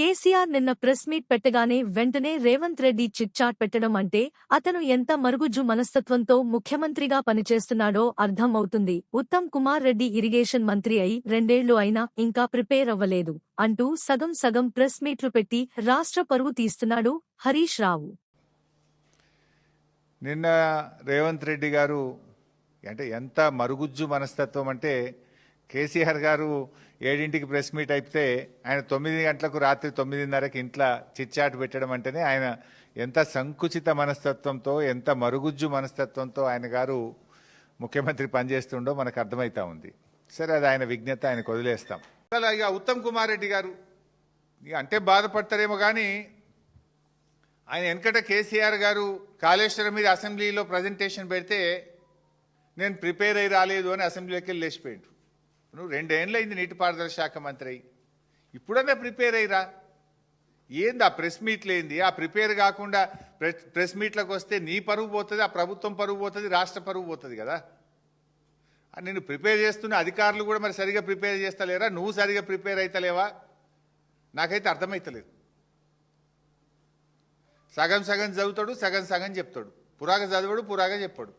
కేసీఆర్ నిన్న press meet పెట్టగానే వెంటనే రేవంత్ రెడ్డి చిట్చాట్ పెట్టడం అంటే అతను ఎంత మరుగుజ్జు మనస్తత్వంతో ముఖ్యమంత్రిగా పనిచేస్తున్నాడో అర్థం అవుతుంది ఉత్తమ్ కుమార్ రెడ్డి ఇరిగేషన్ మంత్రి అయి రెండేళ్ళు అయినా ఇంకా ప్రిపేర్ అవ్వలేదు అంటూ సగం సగం ప్రెస్ మీట్లు పెట్టి రాష్ట్ర పరువు తీస్తున్నాడు హరీష్ రావు. నిన్న రేవంత్ రెడ్డి గారు అంటే ఎంత మరుగుజ్జు మనస్తత్వం అంటే కేసీఆర్ గారు ఏడింటికి ప్రెస్ మీట్ అయితే ఆయన తొమ్మిది గంటలకు రాత్రి తొమ్మిదిన్నరకి ఇంట్లో చిచ్చాటు పెట్టడం అంటేనే ఆయన ఎంత సంకుచిత మనస్తత్వంతో ఎంత మరుగుజ్జు మనస్తత్వంతో ఆయన గారు ముఖ్యమంత్రి పనిచేస్తుండో మనకు అర్థమవుతా ఉంది. సరే అది ఆయన విజ్ఞత ఆయనకు వదిలేస్తాం. ఇక ఉత్తమ్ కుమార్ రెడ్డి గారు ఇక అంటే బాధపడతారేమో కానీ ఆయన వెనకట కేసీఆర్ గారు కాళేశ్వరం మీద అసెంబ్లీలో ప్రజెంటేషన్ పెడితే నేను ప్రిపేర్ అయి రాలేదు అని అసెంబ్లీలోకి వెళ్ళి లేచిపోయిండు నువ్వు రెండేళ్ళైంది నీటిపారుదల శాఖ మంత్రి ఇప్పుడన్నా ప్రిపేర్ అయ్యిరా. ఏంది ఆ ప్రెస్ మీట్లు ఏంది? ఆ ప్రిపేర్ కాకుండా ప్రెస్ ప్రెస్ మీట్లకు వస్తే నీ పరువు పోతుంది ఆ ప్రభుత్వం పరువు పోతుంది రాష్ట్ర పరువు పోతుంది కదా. నేను ప్రిపేర్ చేస్తున్న అధికారులు కూడా మరి సరిగా ప్రిపేర్ చేస్తలేరా? నువ్వు సరిగా ప్రిపేర్ అవుతలేవా నాకైతే అర్థమైతలేదు. సగం సగం చదువుతాడు సగం సగం చెప్తాడు. పురాగ చదవడు పురాగ చెప్పాడు.